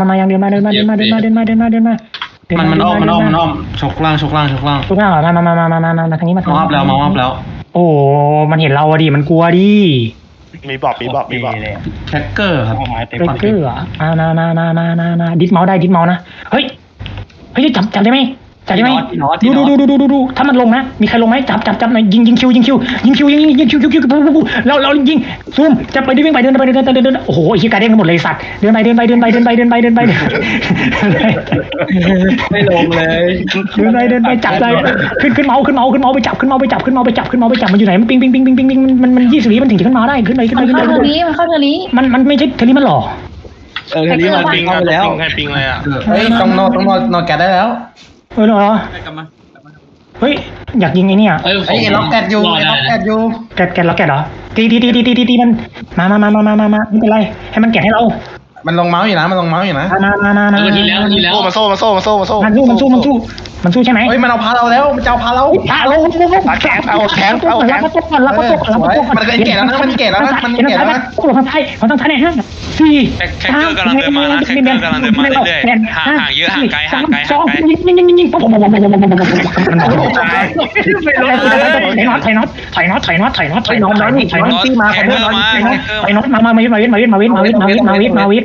มามายังเดินมาเดินมาเดินมาเดินมาเดินมาเดินมาเดินมามันมันอ้อมมันอ้อมมันอ้อมชกล่างชกล่างชกล่างชกล่างเหรอมามามามามามาทางนี้มาทางนี้มาแล้วมามแล้ว โอ้ มันเห็นเราดิมันกลัวดิมีบอกมีบอกมีบอกแท็กเกอร์ครับแท็กเกอร์อะมามามามามามาดิสเมาส์ได้ดิสเมาส์นะเฮ้ยเฮ้ยจับจับได้ไหม จับใช่ไหมดูดูดูดูดูดูถ้ามันลงนะ มีใครลงไหมจับจับจับหน่อยยิงยิงคิวยิงคิวยิงคิวยิงยิงยิงคิวคิวคิวปุ๊บปุ๊บเราเรายิงซูมจะไปดิวิ่งไปเดินไปเดินไปเดินเดินโอ้โหไอ้ขี้กาเด้งกันหมดเลยสัตว์เดินไปเดินไปเดินไปเดินไปเดินไปเดินไปไม่ลงเลยเดินไปเดินไปจับไปขึ้นขึ้นเมาขึ้นเมาขึ้นเมาไปจับขึ้นเมาไปจับขึ้นเมาไปจับขึ้นเมาไปจับมันอยู่ไหนมันปิ้งปิ้งปิ้งปิ้งปิ้งมันมันยี่สิบวิมันถึงจะขึ้นมาได้ขึ้นไปขึ้นไปขึ้นไปมันมันไม่ใช่เทลีมันหล่อเออเทลีมันปิงเข้าไปแล้วปิงอะไอะเฮ้ยต้องนอนต้องนอนนอนแกได้แล้ว เฮ้ยเรอกลับมากลับเฮ้ยอยากยิงไอ้นี่ย เอ้ยไอ้ล็อกแกดอยู่ไอ้ล็อกแกตอยู่แกะแกะแล้วแกะเหรอตีตีตีตีตีตีมันมามามามามามามาไม่เป็นไรให้มันแกะให้เรา มันลงเมาส์อยู่นะ มันลงเมาส์อยู่นะนานานานาเออทีแล้วทีแล้ว โซ่มาโซ่มาโซ่มาโซ่มาโซ่มันสู้มันสู้มันสู้มันสู้ใช่ไหมเฮ้ยมันเอาพาเราแล้วมันจะเอาพาเราพาเราแข็งเอาแข็งเอาแข็งแล้วก็ตกก่อนแล้วก็ตกก่อนแล้วก็ตกก่อนมันเก่แล้วนะมันเก่แล้วนะมันเก่แล้วนะโอ้ทางไทยเขาต้องทันในห้าสี่แข็งเกอร์กำลังเดินมานะแข็งเกอร์กำลังเดินมาเรื่อยๆห่างห่างเยอะห่างไกลห่างไกลห่างไกลยิงยิงยิงยิงยิงปุ๊บปุ๊บปุ๊บปุ๊บปุ๊บปุ๊บปุ๊บปุ๊บปุ๊บถอยน็อตถอยน็อตถอยน็อตถอยน็อตถอยน็อตถอยน็อตถอยน็อตถอยน็อตมาถอยน็อตมาถอยน็อตมามามาวิทมาวิทมาวิทมาวิทมาวิทมาวิทมาวิทมาวิท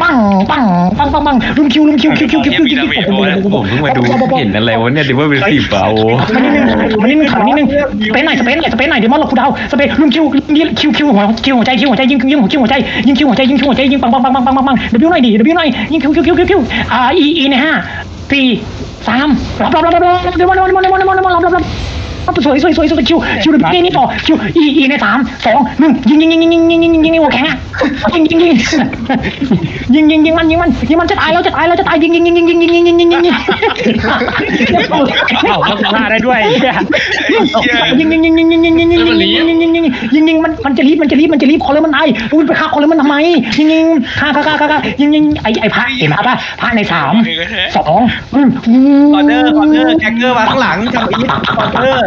ปังปังปังปังปังลุมคิวลุมคิวคิวคิวคิวคิวคิวผมเพิ่งมาดูเห็นอะไรวะเนี่ยดิว่าเป็นสิบอะโอ้มานิดนึงมานิดนึงขับมานิดนึงสเปนหน่อยสเปนหน่อยสเปนหน่อยเดี๋ยวมอนล็อกคูดาวสเปนลุมคิวคิวคิวหัวคิวหัวใจคิวหัวใจยิงยิงหัวคิวหัวใจยิงคิวหัวใจยิงคิวหัวใจยิงปังปังปังปังปังปังปังเดบิวหน่อยดิเดบิวหน่อยยิงคิวคิวคิวคิวคิวอ่าอีอีในห้าสี่สามรับรับรับรับรับเดี๋ยวมอนมอนมอนมอนมอนมอนรับรับรับรับ สวยสวยสวยสวยคิวคิวเดบิวนี่นี่ต่อคิวอีอีในสามสองหนึ่งยิงยิงยิงยิงยิงยิงยิงยิงยิงหัวแข็งอะยิงยิงยิงยิงยิงยิงมันยิงมันยิงมันจะตายแล้วจะตายแล้วจะตายยิงยิงยิงยิงยิงยิงยิงยิงยิงยิงยิงเอ้าแล้วฆ่าได้ด้วยยิงยิงยิงยิงยิงยิงยิงยิงยิงยิงยิงยิงยิงยิงยิงมันมันจะรีบมันจะรีบมันจะรีบคอเลยมันไอ้อุ้ยไปฆ่าคอเลยมันทำไมยิงยิงฆ่าฆ่าฆ่าฆ่ายิงยิงไอไอพระเห็นไหมป่ะพระในสามสองคอนเนอร์คอนเนอร์แจ็คเกอร์มาข้างหลังจังอีทคอนเนอร์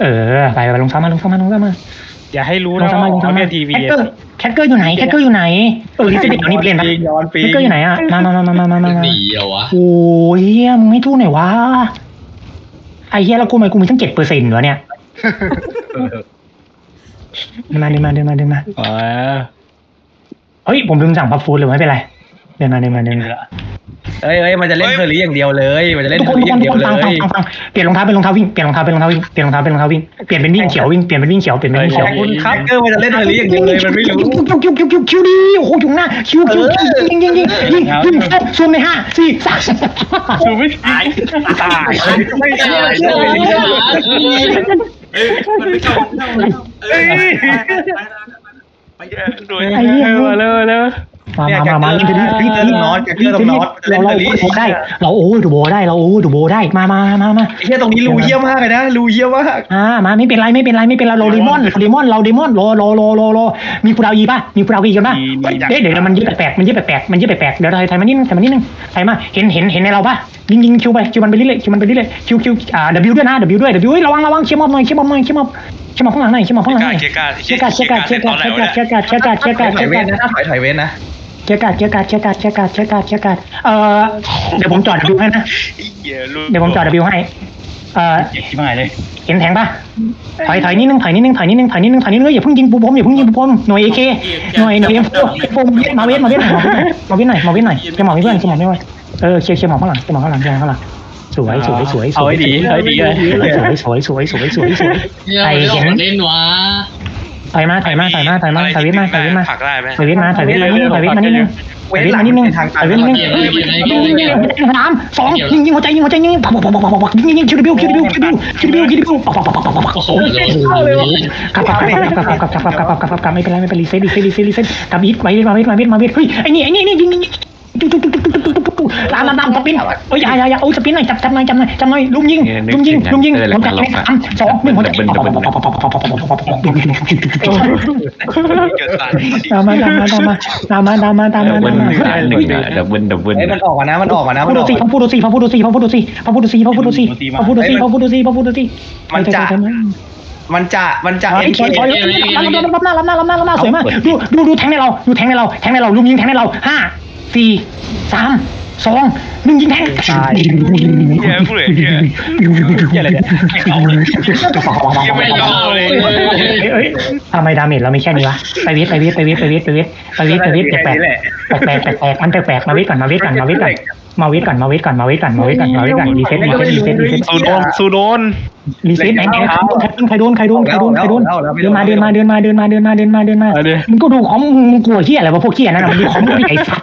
เออไปไปลงเสามาลงเสามาลงเสามาอย่าให้รู้ลนะงเสามาลงเขาเสามาเนี่ยทีวีแคคเกอร์แคคเกอร์อยู่ไหนแคคเกอร์อยู่ไหนเออนี่จะเด็กนี่เล่นปะย้อนปีแคคเกอร์อยู่ไหนอะมามามามามามามาหนีเหรอวะโอ้ยมึงไม่ทู่ไหนวะไอ้เหี้ยแล้วกูไม่กูมีตั้งเจ็ดเปอร์เซ็นต์วะเนี่ยเดินมาเดินมาเดินมาเดินมาอ๋อเฮ้ยผมลืมสั่งพัฟฟูดเลยไม่เป็นไร เดินมาเดินมาเดินมาเอ้ยเอ้ยมันจะเล่นเคอรี่อย่างเดียวเลย มันจะเล่นทุกเคคอนทุกรี่อคนย่างทุเดีกยควนเลฟังฟังยฟังเปลี่ยนรองเท้าเป็นรองเท้าวิ่งเปลี่ยนรองเท้าเป็นรองเท้าวิ่งเปลี่ยนรองเท้าเป็นรองเท้าวิ่งเปลี่ยนเป็นวิ่งเขียววิ่งเปลี่ยนเป็นวิ่งเขียวเปลี่ยนเป็นวิ่งเขียวคุณครับ เกอร์มันจะเล่นเคอรี่อย่างเดียวเลยมันไม่รู้ คิวคิวคิวคิวคิวดีโอ้โหอยู่หน้าคิวคิวคิวยิงยิงยิงยิงยิงซูมในห้าสี่สามดูไม่ตายตายไม่ใช่ไม่ใช่ไม่ใช่เอ้ยมันไม่เข้าไม่เข้าเอ้ยไปไปไปด้วยไอ้เหี้ยมาเร็วเร็ว มามามามาเล่นเทนนิสเล่นเทนนิสเราเราโบได้ เราโอ้ดูโบได้เราโอ้ดูโบได้มามามามาไอ้เหี้ยตรงนี้รูเยี่ยมมากเลยนะรูเยี่ยมมากอ่ามาไม่เป็นไรไม่เป็นไรไม่เป็นไรเราเดมอนเราเดมอนเราเดมอนรอรอรอรอรอมีกูดาวอีป่ะมีกูดาวอีกันป่ะเดี๋ยวเดี๋ยวมันยืดแปลกมันยืดแปลกมันยืดแปลกเดี๋ยวไทยไทยมานิดนึงไทยมานิดนึงไทยมาเห็นเห็นเห็นในเราป่ะยิงยิงคิวไปคิวมันไปเรื่อยคิวมันไปเรื่อยคิวคิวอ่า W ด้วยนะ W ด้วย W ระวังระวังเชี่ยมอบหน่อยเชี่ยมอบหน่อยเชี่ยมอบเชี่ยมอบข้างหลังหน่อยเชี่ยมอบข้างหลังหน่อยเกียร์การเชี่ยกัดเชี่ยกัดเชี่ยกัดเชี่ยกัดเชี่ยกัดเชี่ยกัดเชี่ยกัดเชี่ยกัดถอยเชี่ยเว้กันดนะถอยถอยเว้นนะเชี่ยกัดเชี่ยกัดเชี่ยกัดเชี่ยกัดเชี่ยกัดเชี่ยกัดเชี่ยกั ดเดี๋ยวผมจอด W ให้นะเหี้ยลูกเดี๋ยวผมจอด W ให้ เอ่อชิบหายเลย เห็นแทงปะถอยถอยนิดนึงถอยนิดนึงถอยนิดนึงถอยนิดนึงถอยนิดนึงอย่าเพิ่งยิงปูผมอย่าเพิ่งยิงปูผมหน่วยเอเคหน่วยหน่วยเอ็มโฟมาเวทมาเวทหน่อยมาเวทหน่อยมาเวทหน่อยมาเวทหน่อยจะหมอเพื่อนจะหมอไม่ไหวเออเคลียร์เคลียร์หมอกข้างหลังเคลียร์หมอกข้างหลังเคลียร์หมอกข้างหลังสวยสวยสวยสเอาวยให้ดีเอาให้ดีเลยสวยสวยสวยสวยสวยสวยเนี่ยไอไม่ออเห็กนมาเล่นวะ ถอยมาถอยมาถอยมาถอยมาถอยวิทมาถอยวิทมาผักได้ไหมถอยวิทมาถอยวิทมานิดนึงถอยวิทมานิดนึงถอยวิทมานิดนึงถอยวิทมานิดนึงสามสองยิงยิงหัวใจยิงหัวใจยิงปักปักปักปักปักยิงยิงยิงคิวดิวคิวดิวคิวดิวคิวดิวคิวดิวปักปักปักปักปักปักโอ้โหกลับกลับกลับกลับกลับกลับกลับกลับกลับกลับกลับไม่เป็นไรไม่เป็นไรรีเซ็ตรีเซ็ตรีเซ็ตรีเซ็ตกลับอีทมาอีทมาอีทมาอีทมาอีทเฮ้ยไอ้นี่ไอ้นี่นี่ยิงยิงตุ๊กตุ๊กตุ๊กตุ๊ก ตุ๊กตุ๊กตุ๊กตามตามตามสปินโอ้ยอย่าอย่าอย่าโอ้สปินหน่อยจับจับหน่อยจับหน่อยจับหน่อยลุมยิงลุมยิงลุมยิงหัวใจสามสองหนึ่งหัวใจเกิดตายตามมาตามมาตามมาตามมาตามมาตามดัมาบเบิตามลมาหนึ่งนะดับเบิลดับเบิลเฮ้ยมันออกมานะมันออกมานะพูมันดออกสิพอพูดสิพอพูดสิพอพูดสิพอพูดสิพอพูดสิพอพูดสิพอพูดสิพอพูดสิพอพูดสิมันจะมันจะมันจะถอยเอ็นถอยถอยรับหน้ารับหน้ารับหน้ารับหน้ารับหน้าสวยมากดูดูดูแทงในเราดูแทงในเราแทงในเราลุมยิงแทงในเราห้าสี่สาม สองหนึ่งยิงแทงเฮียพูดเลยเฮียเหี้ยอะไรเนี่ยยังไม่ยอมเลยเอ้ยทำไมดาเมจเราไม่แค่นี้วะไปวิทไปวิทไปวิทไปวิทไปวิทไปวิทไปวิทแปลกแปลกแปลกแปลกมันแปลกแปลกมาวิทก่อนมาวิทก่อนมาวิทก่อน มาวิทก่อนมาวิทก่อนมาวิทก่อนมาวิทก่อนมาวิทก่อนรีเซ็ตรีเซ็ตรีเซ็ตรีเซ็ตซูโดนซูโดนรีเซ็ตแองใครโดนใครโดนใครโดนใครโดนใครโดนเดินมาเดินมาเดินมาเดินมาเดินมาเดินมาเดินมาเอาดิมึงก็ดูคอมมึงกลัวเฮียอะไรวะพวกเฮียนั่นน่ะมึงดูคอมกูดิไอ้สัส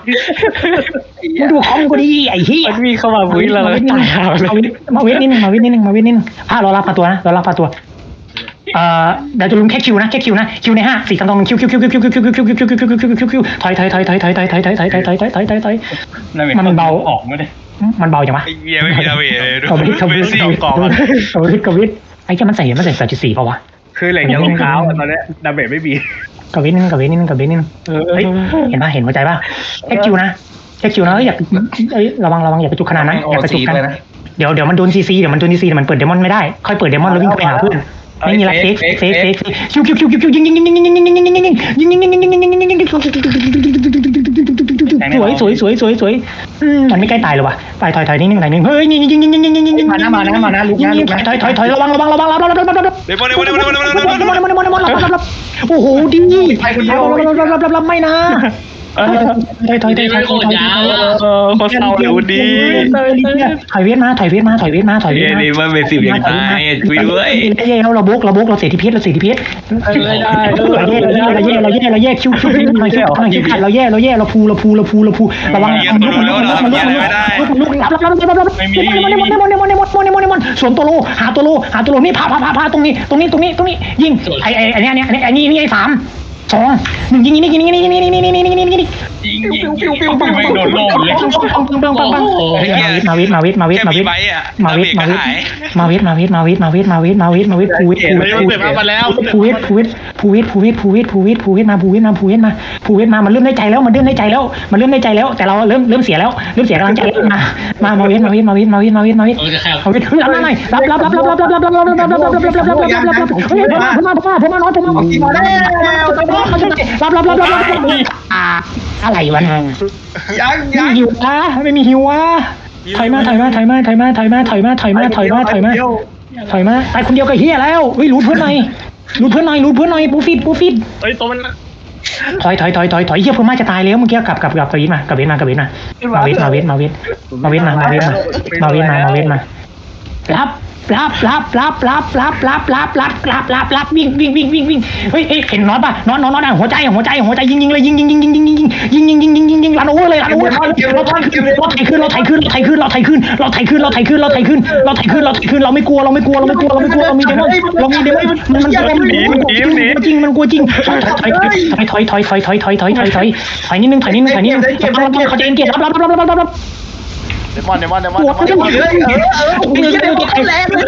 มึงดูคอมกูดิไอ้เฮียมันมีเข้ามาบุ้ยเรามาเลวิยทนิดนึงตายหาเลยมาวิทนิดนึงมาวิทนิดนึงมาวิทนิดนึงอะรอรับปลาตัวนะรอรับปลาตัว เอ่อเดี๋ยวจะลุ้นแค่คิวนะแค่คิวนะคิวในห้าสี่สามสองคิวคิวคิวคิวคิวคิวคิวคิวคิวคิวคิวคิวคิวคิวคิวคิวคิวถอยถอยถอยถอยถอยถอยถอยถอยถอยถอยถอยถอยถอยถอยถอยมันเบาออกไม่ได้มันเบาจังวะไอ้เฮียไม่มีดาเมจเลยดูกวิทกวิทเป็นสี่กล่องกวิทกวิทไอ้แค่มันใส่มันใส่แปดจุดสี่ป่าวะคือเหล็กยังรองเท้าตอนนี้ดาเมจไม่มีกวิทนิดนึงกวิทนิดนึงกวิทนิดนึงเฮ้ยเห็นป่ะเห็นหัวใจป่ะแค่คิวนะแค่คิวนะอย่าเอ้ยระวังระวังอย่าไปจุกขนาดนั้นอย่าไปจุกกันเลยนะเดี๋ยวเดี๋ยวมันโดนซีซีเดี๋ยวมันโดนซีซีเดี๋ยวมันเปิดเดมอนไม่ได้ค่อยเปิดเดมอนแล้ววิ่งไปหาเพื่อน ไม่มีอะไรเฟกเฟกเฟกคิวคิวคิวคิวคิวยิงยิงยิงยิงยิงยิงยิงยิงยิงยิงยิงยิงยิงยิงยิงยิงยิงยิงยิงสวยสวยสวยสวยสวยมันไม่ใกล้ตายเลยวะไปถอยถอยนิดนึงถอยนิดนึงเฮ้ยยิงยิงยิงยิงยิงยิงยิงยิงมานะมานะมานะลุกยิงนะยิลุงกนะถอยถอยถอยระวังระวังระวังระวังระวังระวังระวังเดมอนเดมอนเดมอนเดมอนเดมอนเดมอนเดมอนระวังระวังระวังระวังโอ้โหดีรับรับรับรับไม่นะถอยถอย ถอยถอยถอยถอยถอยเออเขาเศร้าเลยวันนี้ถอยเวทมาถอยเวทมาถอยเวทมาถอยเวเฮ้ทยมานี่มันเป็นสิบยังตายช่วยด้วยเอ้ยเราบุกเราบุกเราเสียทีพีเราเสียทีพีเราแย่เราแย่เราแย่เราแย่เราแย่คิวคิวคิวคิวคิวเราแย่เราแย่เราพูเราพูเราพูเราพูระวังมันลุกมันลุกมันลุกมันลุกรับรับรับรับรับในมอนในมอนในมอนในมอนมอนมอนสวนตัวโลหาตัวโลหาตัวโลนี่พาพาพาพาตรงนี้ตรงนี้ตรงนี้ตรงนี้ยิงไอ้ไอ้ไอ้เนี่ยเนี่ยไอ้นี่นี่ไอ้สาม สองหนึ่งยิงนี่ยิงนี่ยิงนี่ยิงนี่ยิงนี่ยิงนี่ยิงนี่ยิงยิงปิ้วปิ้วปิ้วไม่โดนโล่เลยมาวิทมาวิทมาวิทแค่มามีวิทใบอะมาดาวิเมทจมาก็วิทหายมาวิทมาวิทมาวิทมาวิทมาวิทมาวิทมาวิทมาวิทมาวิทภูวิทภูวิทมาแล้วภูวิทภูวิทภูวิทภูวิทภูวิทภูวิทมาภูวิทมาภูวิทมาภูวิทมามันเริ่มได้ใจแล้วมันเริ่มได้ใจแล้วมันเริ่มได้ใจแล้ว แต่เราเริ่มเริ่มเสียแล้วเริ่มเสียกำลังใจแล้วมามามาวิทมาวิทมาวิทมาวิทมาวิทมาวิทเออจะแค่มาวิทรับหน่อยรับรับรับรับรับรับรับรับรับรับรับรับรับรับรับรับรับรับเฮ้ยผมมาผมมาผมมาผมมาน้อยผมมารับรับรับรับรับอ่าอะไรวะยังไม่ยังมีหิววะไม่มีหิววะถอยมาถอยมาถอยมาถอยมาถอยมาถอยมาถอยมาถอยมาถอยมาถอยมาตายคนเดียวก็เฮียแล้วเฮ้ยรูดเพื่อนหน่อยรูดเพื่อนหน่อยรูดเพื่อนหน่อยปูฟิตปูฟิตเฮ้ยตัวมันถอยถอยถอยถอยถอยเฮียเพื่อนมาจะตายแล้วเมื่อกี้กลับกลับกลับกลับวิทมากลับวิทมากลับวิทมามาวิทมาวิทมาวิทมาวิทมามาวิทมามาวิทมามาวิทมารับ รับรับรับรับรับรับรับรับรับรับรับวิ่งวิ่งวิ่งวิ่งวิ่งเฮ้ยเห็นน็อตป่ะน็อตน็อตน็อตหัวใจหัวใจหัวใจยิงยิงเลยยิงยิงยิงยิงยิงยิงยิงยิงยิงยิงยิงยิงยิงรันโอเวอร์เลยรันโอเวอร์เราไถขึ้นเราไถขึ้นเราไถขึ้นเราไถขึ้นเราไถขึ้นเราไถขึ้นเราไถขึ้นเราไถขึ้นเราไถขึ้นเราไถขึ้นเราไม่กลัวเราไม่กลัวเราไม่กลัวเราไม่กลัวเรามีเดมอนเรามีเดมอนมันมันมันจริงมันกลัวจริงถอยถอยถอยถอยถอยถอยถอยถอยถอยถอยนิดนึงถอยนิดนึงถอยนิดนึงเขาจะเอ็นเกียร์รับรับรับรับรับรับ เดมอนเดมอนเดมอนหัวเดมอนเออเออเอ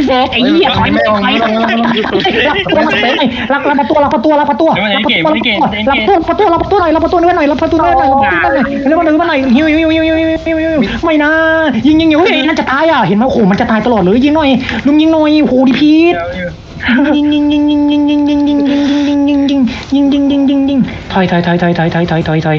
พี่โบกไอ้เหี้ยถอยไปถอยไปรับรับประตูรับประตูรับประตูรับประอยรับประตูรับประตูหน่อยรับประตูหน่อยรับประตูหน่อยรับประตูหน่อยรับประตูหน่อยหิวหิวหิวหิยหิวหิวไม่นะยิงยิงหิวเฮ้ยนั่นจะตายอะเห็ยไหมโอ้โหมันจะตายตลอยเลยยิงหน่อยลุงยิงหน่อยโอ้โหยิพีทยิงยิงยิงยิงยิงยิงยิงยิงยิงยิงยิงยิงยิงยิงยิงยิงยิงถอยถอยถอยถอยถอยถอยถอยถอย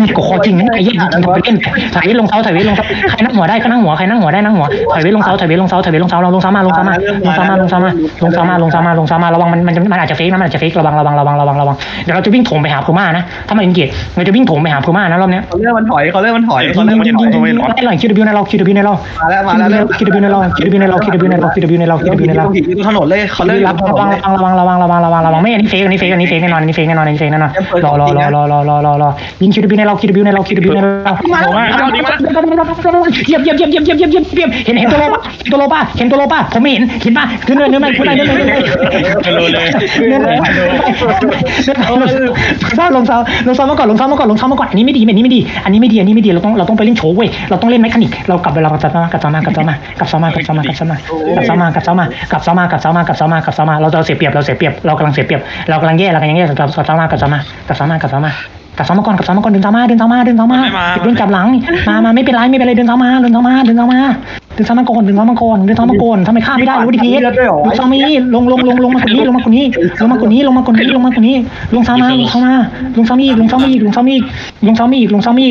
นี่กูขอจริงนะไอ้เหี้ยมันจะไปเล่นถ่ายไว้ลงเสาถ่ายไว้ลงเสาใครนั่งหัวได้ก็นั่งหัวใครนั่งหัวได้นั่งหัวถ่ายไว้ลงเสาถ่ายไว้ลงเสาถ่ายไว้ลงเสาเราลงเสามาลงเสามาลงเสามาลงเสามาลงเสามาลงเสามาลงเสามาระวังมันมันมันอาจจะเฟกนะมันอาจจะเฟกระวังระวังระวังระวังระวังเดี๋ยวเราจะวิ่งถมไปหาพม่านะถ้ามันอิงเกตเราจะวิ่งถมไปหาพม่านะรอบเนี้ยเขาเริ่มมันถอยเขาเริ่มมันถอยเขาเริ่มมันถอยไล่หลังคิวดบิวในเราคิวดบิวในเรามาแล้วมาแล้วคิวดบิวในเราคิวดบิวในเราคิวดบิวในเราคิวดบิวในเราคิวดบิวในเราถนนเลยเขาเริ่มระวังระวังระวังระวังระวังระวังไม่อันนี้เฟกอันนี้เฟกอันนี้เฟกแน่นอนอันนี้เฟกแน่นอนอันนี้เฟกแน่นอนรอรอรอรอรอรอรอยิงคิวดบิวในเราคิดบิวในเราคิดบิวในเรามาแล้วเหยียบเหยียบเหยียบเหยียบเหยียบเหยียบเหยียบเหยียบเห็นเห็นตัวโลป่ะเห็นตัวโลป่ะเห็นตัวโลป่ะผมไเห็นเห็นป่ะคือเนื้อเนื้อมันคืออะไรเนื้เนื้อเนื้อเนื้อเนื้อลงซ้ำลงซ้ำมาก่อนลงซ้ำมาก่อนลงซ้ำมาก่อนอันนี้ไม่ดีอันนี้ไม่ดีอันนี้ไม่ดีอันนี้ไม่ดีเราต้องเราต้องไปเล่นโชว์เว้ยเราต้องเล่นแมคานิกเรากลับเวลากลับซ้ำากลับซาำากลับซ้ำากับซ้ำากลับซ้ำากับซ้ำากับซ้ำากลับซ้ำากับซ้ำากับซ้ำากลับซ้ำากับซ้ำาเราเราเสียเปรียบเราเสียเปรียบเรากำลังเสียเปรียบเรากำลังแย่เรากำลังแย่กลับซ้ำากับซ้ำากลับซ้ำากับซ้ำากับซ้ำา กลับซ้อมมาก่อนกลับซ้อมมาก่อนเดินซ้อมมาเดินซ้อมมาเดินซ้อมมาม่มาติดโดนจับหลังมามาไม่เป็นไรไม่เป็นไรเดินซ้อมมาเดินซ้อมมาเดินซ้อมมาเดินซ้อมมาก่อนเดินซ้อมมาก่อนเดินซ้อมมาก่อนทำไมข้ามไม่ได้รู้ดิพีทลงซ้อมมีลงลงลงลงมาคนนี้ลงมาคนนี้ลงมาคนนี้ลงมาคนนี้ลงมาคนนี้ลงซ้อมมาลงซ้อมมาลงซ้อมอีลงซ้อมอีลงซ้อมอีลงซ้อมอีลงซ้อมอี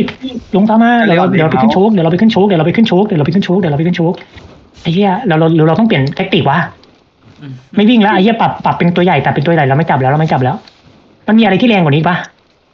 ลงซ้อมมาเดี๋ยวเดี๋ยวเราไปขึ้นโชคเดี๋ยวเราไปขึ้นโชคเดี๋ยวเราไปขึ้นโชคเดี๋ยวเราไปขึ้นโชคเดี๋ยวเราไปขึ้นโชคไอ้เหี้ยเราเราเราต้องเปลี่ยนแทคติกวะไม่วิ่งแล้วไอ้เหี้ยปรับปรับเป็นตัวใหญ่แต่เป็นตัวใหญ่เราไม่จับแล้วเราไม่จับแล้ว มันมีอะไรที่แรงกว่านี้ปะ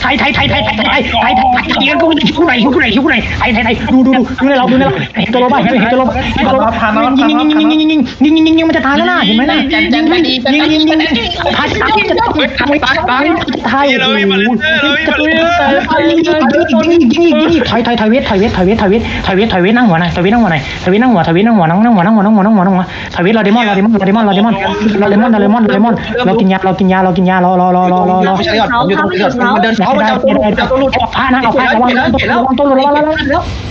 ไทยไทยไทยไทยไทยไทยไทยไทยทงี้ยกูกูไหนกูไหนกูไหนไทยไทยไทยดูดูดูดูในเราดูในเราเห็นตัวเราบ้างเห็นตัวเราบ้างเห็นตัวเราบ้างยิงยิงยิงยิงยิงยิงยิงยิงยิงยิงมันจะตายแล้วนะเห็นไหมนะยิงยิงยิงยิงยิงยิงยิงตายตายจะตายตายตายตายโอ้โหจะตายยิงยิงยิงยิงยิงยิงถอยถอยถอยเวทถอยเวทถอยเวทถอยเวทถอยเวทถอยเวทนั่งหัวหน่อยถอยเวทนั่งหัวหน่อยถอยเวทนั่งหัวถอยเวทนั่งหัวนั่งนั่งหัวนั่งหัวนั่งหัวนั่งหัวนั่งหัวถอยเวทเราเดมอนเราเดมอนเราเดมอนเราเดมอนเราเดมอนเราเดมอนเราเดมอนเรากินยาเรากินยาเรากินยารอรอรอรอรอรออยู่ตรงนี้เดินเดินเขาจะเอาตัวลุดจะเตัวลุดออกพระนะออกพระระวังตัวลุดระวังตัวหลุดระวัง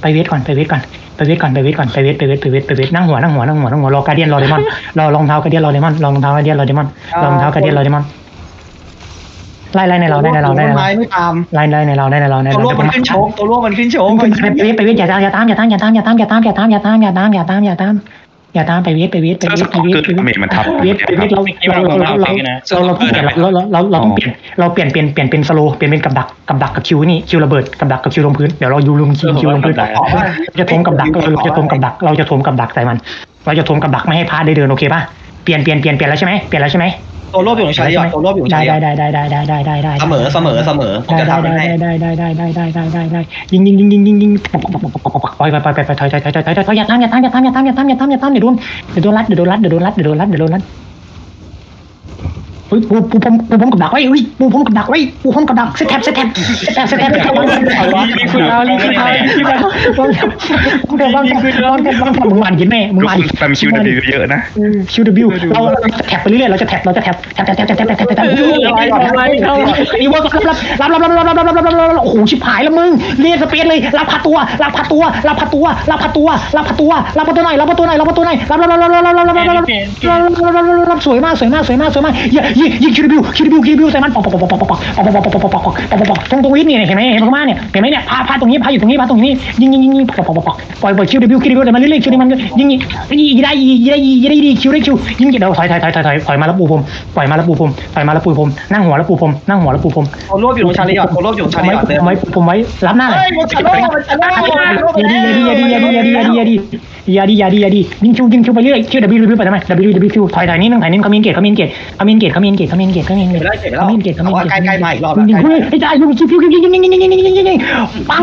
ไปเวทก่อนไปเวทก่อนไปเวทก่อนไปเวทก่อนไปเวทไปเวทไปเวทไปเวทนั่งหัวนั่งหัวนั่งหัวนั่งหัวรอการเดียนรอเดมอนรอรองเท้าการเดียนรอเดมอนรองเท้าการเดียนรอเดมอนรองเท้าการเดียนรอเดมอนไล่ไล่ในเราได้ในเราได้ในเราไล่ไล่ในเราได้ในเราได้ตัวลูกมันขึ้นโชกตัวลูกมันขึ้นโชกไปเวทไปเวทอย่าตามอย่าตามอย่าตามอย่าตามอย่าตามอย่าตามอย่าตามอย่าตามอย่าตามอย่าตามอย่าตามอย่าตาม อย่าตามไปเวทไปเวทไปเวทไปเวทไปเวทไปเวทไปเวทเราเราเราเราเราเปลี่ยนเราเราเราต้องเปลี่ยนเราเปลี่ยนเปลี่ยนเปลี่ยนเป็นสโลเปลี่ยนเป็นกับดักกับดักกับคิวนี่คิวระเบิดกับดักกับคิวลงพื้นเดี๋ยวเรายูลุมคิวคิวลงพื้นจะทมกับดักเราจะทมกับดักเราจะทมกับดักใส่มัน เราจะทมกับดักไม่ให้พลาดได้เดินโอเคป่ะเปลี่ยนเปลี่ยนเปลี่ยนเปลี่ยนแล้วใช่ไหมเปลี่ยนแล้วใช่ไหม โซโลบอยู่หลงชัยหยอดโซโลบอยู่หลงชัยหได้ได้ได้ได้ได้ได้ได้เสมอเสมอเสมอผมจะทำได้ได้ได้ได้ได้ได้ได้ได้ได้ยิงยิงยิงยิงยิงยิงไปไปไปไปถอยถอยถอยถอยถอยอย่าทำอย่าทำอย่าทำอย่าทำอย่าทำอย่าทำอย่าทำอย่าโดนเดี๋ยวโดนรัดเดี๋ยวโดนรัดเดี๋ยวโดนรัดเดี๋ยวโดนรัดเดี๋ยวโดนรัด เฮ้ยปูปูพรมปูพรมกับดักไว้ปูพรมกับดักไว้ปูพรมกับดักเซตแท็บเซตแท็บเซตแท็บเซตแท็บเซตแท็บเซตแท็บวางแท็บวางแท็บวางแท็บวางแท็บวางแท็บวางแท็บวางแท็บมึงวางกินแม่มึงวางแฟมคิวดิวเยอะนะคิวดิวเราแท็บไปเรื่อยๆเราจะแท็บเราจะแท็บแท็บแท็บแท็บแท็บแท็บแท็บแท็บอีวอร์รับรับรับรับรับรับรับรับรับรับโอ้โหชิบหายแล้วมึงเรียกสเปซเลยรับพาตัวรับพาตัวรับพาตัวรับพาตัวรับพาตัวรับพาตัวหน่อยรับพาตัวหน่อยรับพาตัวหน่อยรับรับรับรับรับรับรับรับรับรับรับสวยมากสวยมากสวยมากสวยมากอย่ายิงยิงคิริบิวคิริบิวคิริบิวใส่มันปอกปอกปอกปอกปอกปอกปอกปอกปอกปอกปอกปอกปอกปอกตรงตรงนี้เนี่ยเห็นไหมเห็นพม่าเนี่ยเห็นไหมเนี่ยพาพาตรงนี้พาอยู่ตรงนี้พาตรงนี้ยิงยิงยิงยิงปอกปอกปอกปอกปล่อยปล่อยคิริบิวคิริบิวแต่มันเรื่อยๆคิริมันยิงยิงยิงได้ยิงได้ยิงได้ดีคิวได้คิวยิงเดี๋ยวถอยถอยถอยถอยถอยถอยมาล้ปูพมปล่อยมาล้ปูพมปล่อยมาล้ปูพมนั่งหัวล้ปูพมนั่งหัวล้ปูพมเอารวบอยู่ตรงชาลียอดเอารวบอยู่ตรงชาลีอดเลมไผมไว้รับหน้าเลย อย่าดีอย่าดีอย่าดียิงคิวยิงคิวไปเรื่อยคิว W W ไปทำไม W W คิวถอยถอยนิดนึงถอยนิดนึงเขามีเกตเขามีเกตเขามีเกตเขามีเกตเขามีเกตเขามีเกตเขามีเกตเขามีเกตเขามีเกตใกล้เกล้ใหม่รอบยิงคิวไอ้จ่ายยิงคิวคิวคิวยิงยิงยิงยิงยิงยิงยิงปัง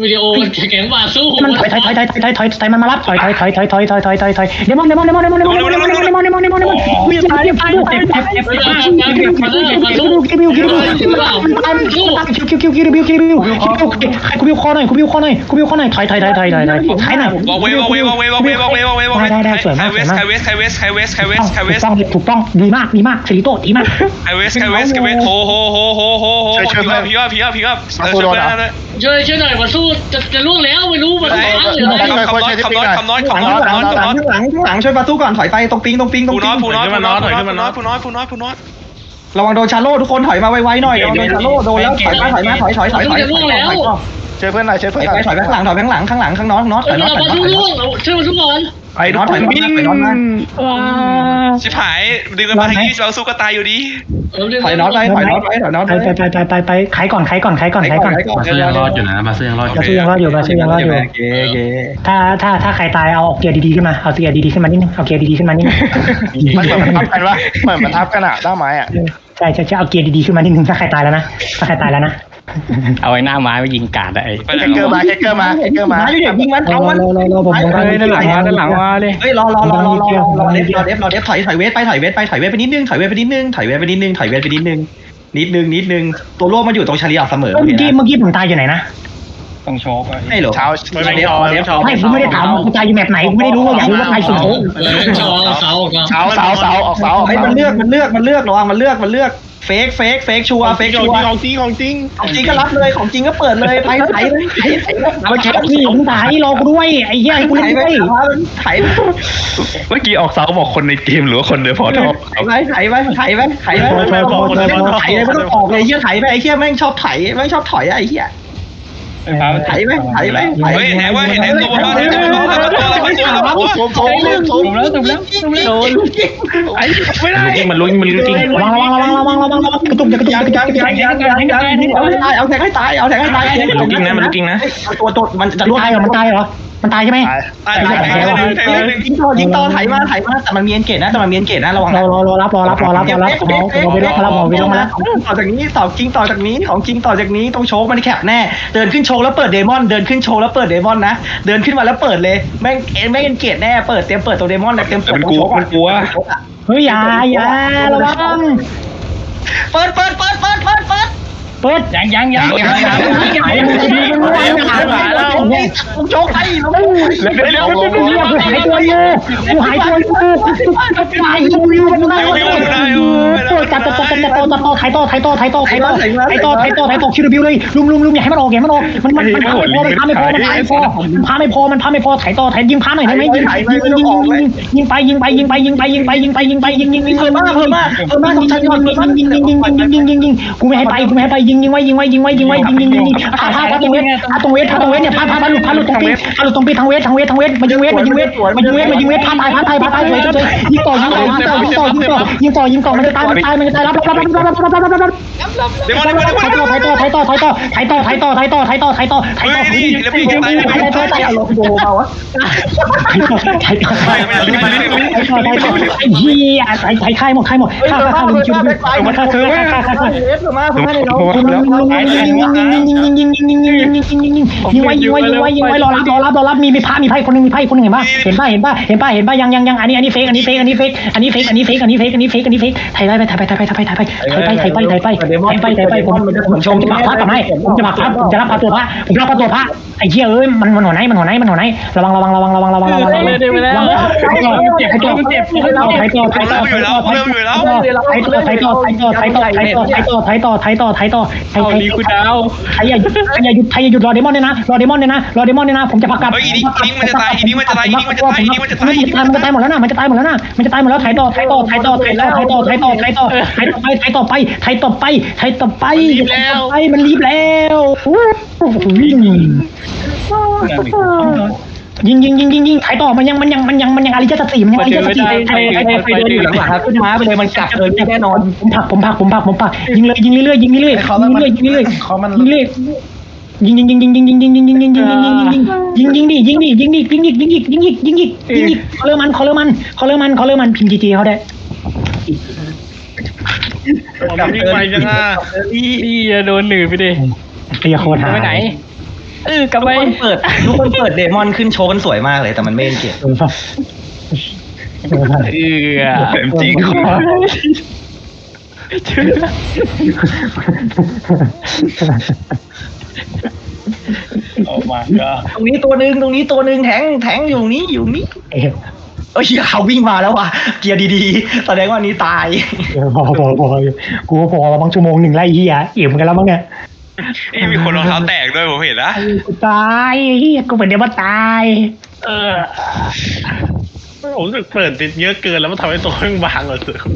วิดีโอแกงบาสู้มันถอยถอยถอยถอยถอยถอยถอยมันมารับถอยถอยถอยถอยถอยถอยถอยถอยถอยเดมอนเดมอนเดมอนเดมอนเดมอนเดมอนเดมอนเดมอนเดมอนเดมอนเดมอนวิ่งตายตายตายตายคิวคิวคิวคิวคิวมันตายมันคิวคิวคิวคิวคิวคิวคิวคิวใครคุบิวคอหน่อยคุบิวคอหน่อยคุบิวคอหน่อยถอยถอยถอยถอยถอยถอยถอยหน่อยวอกเววอกเววอกเววอกเววอกเววอกเววอกเวได้ได้สวยมากสวยมากไคเวสไคเวสไคเวสไคเวสไคเวสถูกต้องถูกต้องดีมากดีมากซิลิโต้ดีมากไคเวสไคเวสไยเวสโหโหโหยหโหโหพี่ว่าพี่ว่าพี่ว่าพี่ว่าช่วยช่วยหน่อยมาสู้จะจะล่วงแล้วไม่รู้มันต้องหรืออะไรคำน้อยคำน้อยคำน้อยข้างคำหน้ลัอยงคำน้อยข้างคำหลัน้องยข้างหลังข้างหลังช่วยประตูก่อนถอยไปตรงปิงตรงปิงตรงผู้ปิน้องยผู้น้อยผู้น้อยผู้น้อยผู้น้อยผู้น้อยผู้น้อยระวังโดนชาโล่ทุกคนถอยมาไวๆหน่อยระวังโดนชาโล่โดนแล้วถอยมาถอยมาถอยถอยถอยถอยช่วยเพื่อนหน่อยช่วยถเพื่ออยนหน่อยไปถอยไปข้างหลังถอยไปข้างหลังข้างหลังข้างหลังข้างน้องน็อตถเออยอน็อตถมาอยน็อสู้ตล่วงช่วยมาสู้ก่อน ไปทุกคนบินถอยน็อตมาชิบหายดึงกันมาที่นี่เราสู้ก็ตายอยู่ดีเออเรียกถอยน็อตไปถอยน็อตไปถอยน็อตไปไปไปไปไปไปไปขายก่อนขายก่อนขายก่อนขายก่อนบาเซอร์ยังรอดอยู่นะบาเซอร์ยังรอดอยู่บาซูยังรอดอยู่บาซูยังรอดอยู่โอเคโอเคถ้าถ้าถ้าใครตายเอาเกียร์ดีๆขึ้นมาเอาเกียร์ดีๆขึ้นมานิดนึงเอาเกียร์ดีๆขึ้นมานิดนึงมันเหมือนมันทับกันวะเหมือนมันทับกันอะด้ามไม้อะใช่ใช่ใช่เอาเกียร์ดีๆขึ้นมานิดนึงถ้าใครตายแล้วนะถ้าใครตายแล้วนะ เอาไอ้หน้าไม้ไปยิงกาดไอ้ไปไหนแคคเกอร์มาแคคเกอร์มาแคคเกอร์มาอยู่เดี๋ยวยิงมันรอเอามันรอรอรอผมเฮ้ยด้านหลังมาด้านหลังมาเลยเฮ้ยรอรอรอรอรอรอเดฟรอเดฟรอเดฟถอยถอยเวทไปถอยเวทไปถอยเวทไปนิดนึงถอยเวทไปนิดนึงถอยเวทไปนิดนึงถอยเวทไปนิดนึงนิดนึงนิดนึงตัวร่วมมันอยู่ตรงชาลีออกเสมอเมื่อกี้เมื่อกี้ผมตายอยู่ไหนนะต้องโชกไม่หรอเช้าเดฟเดฟไม่ผมไม่ได้ถามผมตายอยู่แมปไหนผมไม่ได้รู้อยากรู้ว่าตายสุดโถเออเสาเสาก่อนเช้าเสาเสาออกเสาออกไอ้เสามันเลือกมันเลือกมันเลือกระวังมันเลือกมันเลือก เฟกเฟกเฟกชัวเฟกชัวของจริงของจริงของจริงก็รับเลยของจริงก็เปิดเลยไปไถเลยไถไถเอาแชทที่ผมตายรอกูด้วยไอ้เหี้ยให้กูไถเล่นไปด้วยไถเมื่อกี้ออกเสาบอกคนในเกมหรือว่าคนเดินพอทอไถไปไถไปไถไปไถไปไถเลยไม่ต้องออกเลยเฮียไถไปไอ้เฮียแม่งชอบไถแม่งชอบถอยไอ้เฮีย ไถไปไถไปไถเฮ้ยเห็นว่าเห็นตัวบ้านเห็นตัวบ้านตัวตัวตัวตัวโอ้โหโอ้โหจบแล้วจบแล้วจบแล้วโดนจริงมันลุ้นมันลุ้นจริงระวังระวังระวังระวังระวังระวังกระตุกกระตุกยังกระตุยังกยังยังยังยังเอาให้ตายเอาแทงให้ตายเอาแทงให้ตายมันลุ้นจริงนะมันลุ้นจริงนะตัวตัวมันจะมันตายเหรอมันตายเหรอมันตายใช่ไหมตายตายตายตายยิงต่อยิงต่อไถมาไถมาแต่มันมีเอนเกตนะแต่มันมีเอนเกตนะระวังรอนะรอรอรับรอรับรอรับรอรับหมอหมอไปรับมาแล้วหมอไปรับมาแล้วต่อจากนี้ต่อจริงต่อจากนี้ของจริงต่อจากนี้ต้องโชว์มันแคปแน่เดินขึ้นโชว์แล้วเปิดเดมอน เดินขึ้นโชว์แล้วเปิดเดมอนนะ เดินขึ้นมาแล้วเปิดเลยแม่งเอ็นแม่งเอ็นเกตแน่เปิดเต็มเปิดตัวเดมอนเต็มเปิดเฮ้ยอย่าอย่าระวังเปิดเปิดเปิดเปิดเปิดเปิด เปิดยังยังยังยังยังยังยังต้องโชกไปแล้วเดี๋ยวเดี๋ยวเดี๋ยวกูหายตัวอยู่กูหายตัวอยู่กูหายตัวอยู่มันไม่ได้ตัวจัดจัดจัดจัดจัดจัดต่อถ่ายต่อถ่ายต่อถ่ายต่อถ่ายต่อถ่ายต่อถ่ายต่อถ่ายต่อคิวบิวเลยลุมลุมลุมอย่าให้มันออกอย่าให้มันออกมันมันมันพาไม่พอมันพาไม่พอมันพาไม่พอมันพาไม่พอถ่ายต่อถ่ายยิงพาหน่อยได้ไหมยิงยิงยิงยิงยิงไปยิงไปยิงไปยิงไปยิงไปยิงไปยิงไปยิงยิงยิงเพิ่มมากเพิ่มมากเพิ่มมากต้องใช้ยอดยิงยิงยิงยิงยิงยิงยิงยิงยิงกูไม่ให้ไปกูไม่ให้ไปยิงยิงไว้ยิงไว้ยิงไว้ยิงไว้ยิงยิงยิงยิงพาพาพาตรงเวทพาตรงเวทพาตรงเวทเนี่ยพาพาพาหลุดพาหลุดตรงปีพาหลุดตรงปีทางเวททางเวททางเวทมายิงเวทมายิงเวทมายิงเวทมายิงเวทพาตายพาตายพาตายเลยเลยยิงต่อยิงต่อยิงต่อยิงต่อยิงต่อยิงต่อยิงต่อมันจะตายมันตายมันจะตายรับรับรับรับรับรับรับรับรับเดี๋ยวมันเดี๋ยวมันถ่ายต่อถ่ายต่อถ่ายต่อถ่ายต่อถ่ายต่อถ่ายต่อถ่ายต่อถ่ายต่อถ่ายต่อถ่ายต่อเฮ้ยนี่แล้วพี่แกตายถ่ายต่อถ่ายต่อลงโดมาวะถ่ายต่อถ่ายต่อถ่ายต่อไม่ไม่ไม่ไม่ไอ้ต่อไอ้ต่อไอ้เหี้ยไอ้ไอ้ค่ายหมดค่ายหมดฆ่าฆ่าฆ่าลุงคิวฆ่าฆ่าฆ่าฆ่าฆ่าฆ่าเอฟมาเพิ่มมาในเรายิงยิงยิงยิงยิงยิงยิงยิงยิงยิงยิงยิงยิงยิงยิงยิงไว้ยิงไว้ยิงไว้ยิงไว้รอรับรอรับรอรับมีมีพระมีไพ่คนนึงมีไพ่คนนึงเห็นป่ะเห็นป่ะเห็นป่ะเห็นป่ะเห็นป่ะยังยังยังอันนี้อันนี้เฟกอันนี้เฟกอันนี้เฟกอันนี้เฟกอันนี้เฟกอันนี้เฟกอันนี้เฟกอันนี้เฟกถ่ายได้ไปถ่ายไปถ่ายไปถ่ายไปถ่ายไปถ่ายไปถ่ายไปถ่ายไปถ่ายไปถ่ายไปผมผมชมจะมาพระกับให้ผมจะมาพระผมจะรับพระตัวพระผมรับพระตัวพระไอ้เหี้ยเอ้ยมันมันหัวไหนมันหัวไหนมันหัวไหนระวังระวังระวังระวังระวังระวังระวังระวังถ่ายต่อถ่ายต่อถ่ายต่อถ่ายต่อถ่ายต่อถ่ายต่อถ่ายต่อถ่ายต่อถ่ายต่อถ่ายต่อถ่ายต่อถ่ายต่อถ่ายต่อถ่ายต่อถ่ายต่อถ่ายเอาต่อลีกูดาวใครอย่าหยุดใครอย่าหยุดใครอย่าหยุดรอเดมอนเนี่ยนะรอเดมอนเนี่ยนะรอเดมอนเนี่ยนะผมจะประกาศเฮ้ยอีนี่อีนี่มันจะตายอีนี่มันจะตายอีนี่มันจะตายอีนี่มันจะตายมันจะตายหมดแล้วนะมันจะตายหมดแล้วนะมันจะตายหมดแล้วถ่ายต่อถ่ายต่อถ่ายต่อถ่ายต่อถ่ายต่อถ่ายต่อถ่ายต่อถ่ายต่อถ่ายต่อไปถ่ายต่อไปถ่ายต่อไปถ่ายต่อไปมันรีบแล้ว ยิงยิงยิงยิงยิงถ่ายต่อมันยังมันยังมันยังมันยังอาริยสัจสี่มันยังอาริยสัจสี่ใครใครใครเดินอยู่หลังๆขึ้นม้าไปเลยมันกัดเกินแน่นอนผมผักผมผักผมผักผมผักยิงเลยยิงเรื่อยยิงเรื่อยยิงเรื่อยยิงเรื่อยเขามันยิงเรื่อยยิงยิงยิงยิงยิงยิงยิงยิงยิงยิงยิงยิงยิงยิงยิงยิงยิงยิงดิยิงดิยิงดิยิงดิยิงดิยิงดิยิงดิยิงดิยิงดิยิงดิยิงเขาเริ่มมันเขาเริ่มมันเขาเริ่มมันเขาเริ่มมันพิมพ์จีจีเขาได้วิ่งไปจังอะพี่อย่าโดนหนืดไปดิเตียโคตรหาไปไหน เออกลับทุกไปคนเปิดทุกคนเปิดเดมอนขึ้นโชว์กันสวยมากเลยแต่มันไม่เอ็นเกียรติเออเออเต็มจริงออกมาก็ตรงนี้ตัวหนึ่งตรงนี้ตัวหนึ่งแทงแทงอยู่นี้อยู่นี้เออเอ้ยเขาวิ่งมาแล้วว่ะเกียร์ดีๆแสดงว่านี้ตายพอพอพอกูพอแล้วบางชั่วโมงหนึ่งไล่เฮียอิ่มกันแล้วมั้งเนี่ย นี่มีคนรองเท้าแตกด้วยผมเห็นนะกูตายเฮียกูเป็นเดมอนตาย เออผมรู้สึกเปิดติดเยอะเกินแล้วมันทำให้ตัวมันบางกว่าเดิม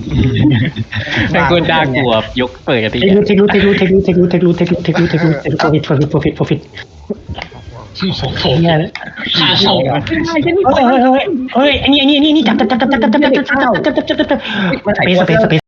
เป็นคนด่ากลัวยกเปิดกันทีเทครู้เทครู้เทครู้เทครู้เทครู้เทครู้เทครู้เทครู้เทครู้เทครู้โปรฟิตโปรฟิตโปรฟิตโปรฟิตเนี่ยขาส่งเฮ้ยเฮ้ยเฮ้ยเฮ้ยอันนี้อันนี้อันนี้จับจับจับจับจับจับจับจับจับจับจับจับจับจับมันถ่ายสเปซสเปซสเปซ